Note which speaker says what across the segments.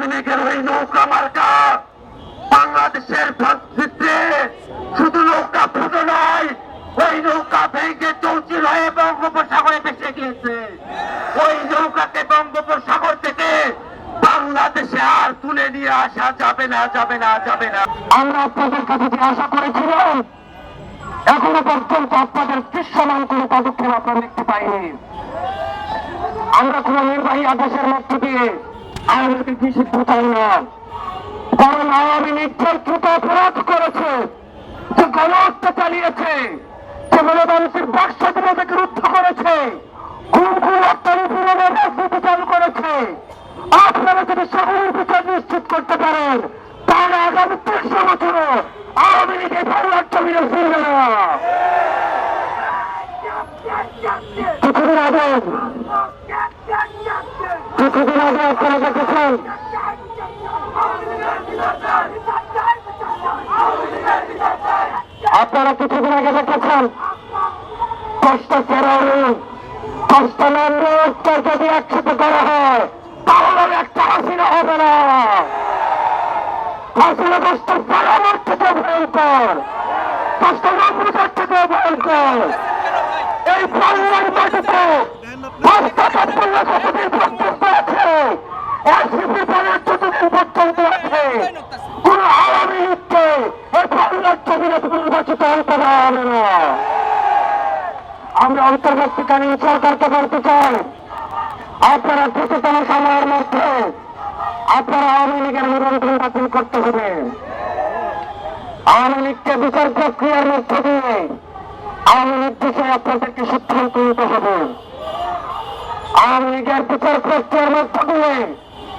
Speaker 1: আওয়ামী লীগের ওই নৌকা মার্কা বাংলাদেশের সংস্কৃতি শুধু নৌকা ফুটো নয়, ওই নৌকা ভেঙে চৌচির হয়ে বঙ্গোপসাগরে ভেসে গিয়েছে। ওই নৌকাকে বঙ্গোপসাগর থেকে বাংলাদেশে আর তুলে নিয়ে আসা যাবে না যাবে না যাবে না।
Speaker 2: আমরা আপনাদের কাছে যে আশা করেছিলাম, এখনও পর্যন্ত আপনাদের দৃশ্যমান কোনো পদক্ষেপ আপনারা দেখতে পাইনি। আমরা কোন নির্বাহী আদেশের মধ্য দিয়ে আওয়ামীকে নিষিদ্ধ চাই না কারণ আওয়ামী লীগ দ্রুত অপরাধ করেছে, যে গণহত্যা চালিয়েছে, যে গণতান্ত্রিক বাক স্বাধীনতাকে রুদ্ধ করেছে রাজনীতি চালু করেছে। আপনারা যদি সকলের বিচার নিশ্চিত করতে পারেন, তাহলে আগামী তিনশো বছরও আওয়ামী লীগের বাংলার জমিনে ফিরবে না। কিছুদিন আগে আপনারা কিছুদিন আগে দেখেছেন, কষ্ট ফেরানো কষ্ট নামটা যদি একসাথে করা হয়, তাহলে একটা হাসিনা হবে না। হাসিনা কষ্ট ফেরানোর থেকে ভয়ঙ্কর, কষ্ট থেকে ভয়ঙ্কর। এই মাটিতে কষ্ট আমরা অন্তর্বর্তীকালীন সরকারকে বলতে চাই, আপনারা দ্রুততম সময়ের মধ্যে আপনারা আওয়ামী লীগের নিবন্ধন বাতিল করতে হবে। আওয়ামী লীগকে বিচার প্রক্রিয়ার মধ্য দিয়ে আওয়ামী লীগ বিষয়ে আপনাদেরকে সিদ্ধান্ত নিতে হবে। আওয়ামী লীগের বিচার প্রক্রিয়ার মধ্য দিয়ে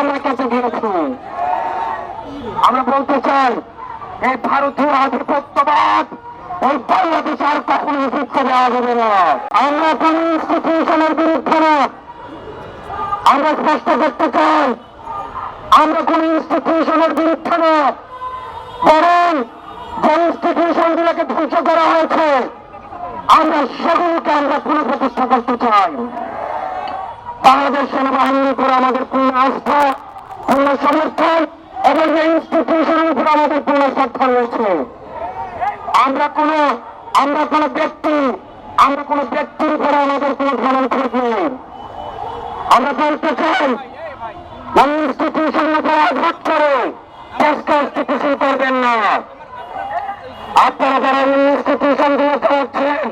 Speaker 2: আমরা কাছে গিয়েছি। আমরা বলতে চাই, এই ভারতীয় আধিপত্যবাদ ওই বাংলাদেশে আর কখনো ফিরতে দেওয়া যাবে না। আমরা কোন ইনস্টিটিউশনের বিরুদ্ধে না। আমরা স্পষ্ট করতে চাই, আমরা কোন ইনস্টিটিউশনের বিরুদ্ধে না। বরং যে ইনস্টিটিউশন গুলোকে ধ্বংস করা হয়েছে, আমরা সেগুলোকে আমরা পুনঃপ্রতিষ্ঠা করতে চাই। বাংলাদেশ সেনাবাহিনীর উপর আমাদের পূর্ণ আস্থা, পূর্ণ সমর্থন এবং এই ইনস্টিটিউশনের উপর আমাদের পূর্ণ শ্রদ্ধা রয়েছে। আমরা কোন আমরা কোন ব্যক্তি, আমরা কোন ব্যক্তির উপরে আমাদের কোন ভ্রমণ নেই। আমরা বলতে চাই ইনস্টিটিউশনের উপর আঘাত করে দেশকে স্থিতিশীল করবেন না। আপনারা যারা ইনস্টিটিউশনগুলো চালাচ্ছেন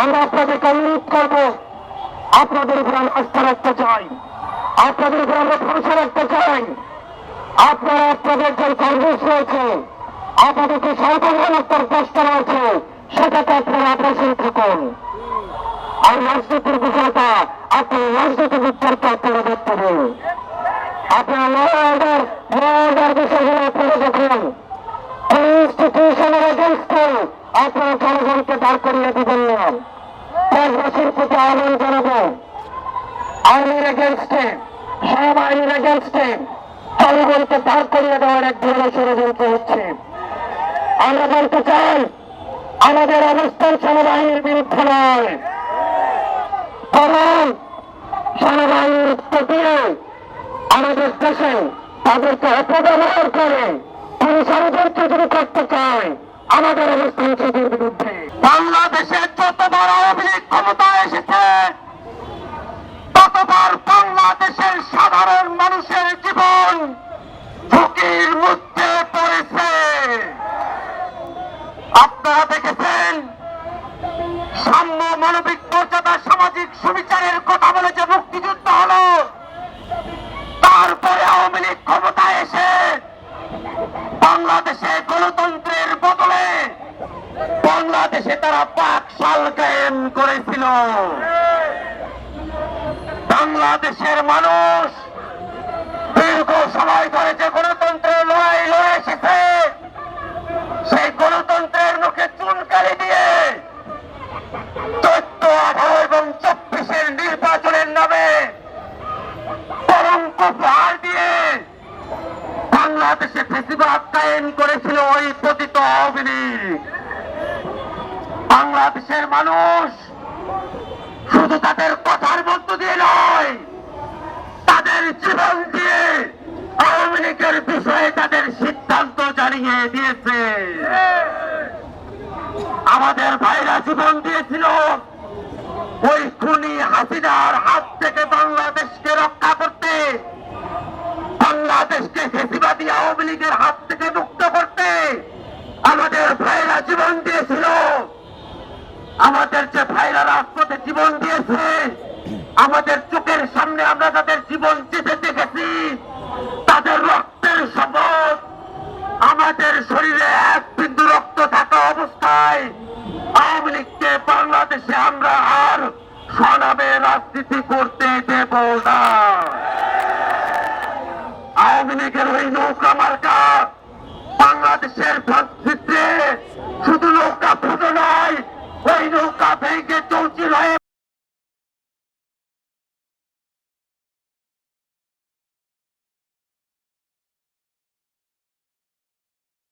Speaker 2: আমরা আপনাদেরকে অনুরোধ করব আপনাদের উপর আমরা আস্থা রাখতে চাই। আপনাদের উপর আমরা ভরসা রাখতে চাই। আপনারা আপনাদের যে কর্মস রয়েছে যে সর্বজনতার কষ্ট রয়েছে সেটাকে আপনারা অগ্রসর থাকুন। আর রাজনীতির বিষয়টা আপনি রাজনীতিবিদদেরকে আপনারা দেখতে দিন। আপনারা বিষয়গুলো আপনারা দেখুন। ইনস্টিটিউশনের এগেনস্টে আপনারা জনগণকে দাঁড় করিয়ে দিবেন না। দেশবাসীর প্রতি আহ্বান জানাব আইনের এগেনস্টে সব আইনের এগেনস্টে জনগণকে দাঁড় করিয়ে দেওয়ার এক ধরনের ষড়যন্ত্র হচ্ছে। আমরা বলতে চাই, আমাদের অবস্থান সেনাবাহিনীর বিরুদ্ধে নয়। বরং সেনাবাহিনীর দিয়ে আমাদের দেশে তাদেরকে অপব্যবহার করে তিনি ষড়যন্ত্র যদি করতে চায়। আমাদের অবস্থান বিরুদ্ধে।
Speaker 1: বাংলাদেশের যতবার আওয়ামী লীগ ক্ষমতায় এসেছে ততবার বাংলাদেশের সাধারণ মানুষের জীবন পাকশাল কায়েম করেছিল। বাংলাদেশের মানুষ দীর্ঘ সময় ধরে যে গণতন্ত্রের লড়াই লড়ে এসেছে, সেই গণতন্ত্রের মুখে চুনকালি দিয়ে চোদ্দ, আঠারো এবং চব্বিশের নির্বাচনের নামে
Speaker 2: কলঙ্ক ভার দিয়ে বাংলাদেশে ফেসিবাদ কায়েম করেছিল ওই পতিত আওয়ামী বাংলাদেশের মানুষ শুধু তাদের কথার মধ্য দিয়ে নয়, তাদের জীবন দিয়ে আওয়ামী লীগের বিষয়ে তাদের সিদ্ধান্ত জানিয়ে দিয়েছে। আমাদের ভাইরা জীবন দিয়েছিল ওই খুনি হাসিনার হাত থেকে বাংলাদেশকে রক্ষা করতে, বাংলাদেশকে ফেসিবাদী আওয়ামী লীগের হাত থেকে মুক্ত করতে আমাদের ভাইরা জীবন দিয়েছিল। আমাদের যে ভাইরা রাজপথে জীবন দিয়েছে, আমাদের চোখের সামনে আমরা তাদের জীবন যেতে দেখেছি, তাদের রক্তের শপথ, আমাদের শরীরে এক বিন্দু রক্ত থাকা অবস্থায় আওয়ামী লীগকে বাংলাদেশে আমরা আর সনাবে রাজনীতি করতে দেব না।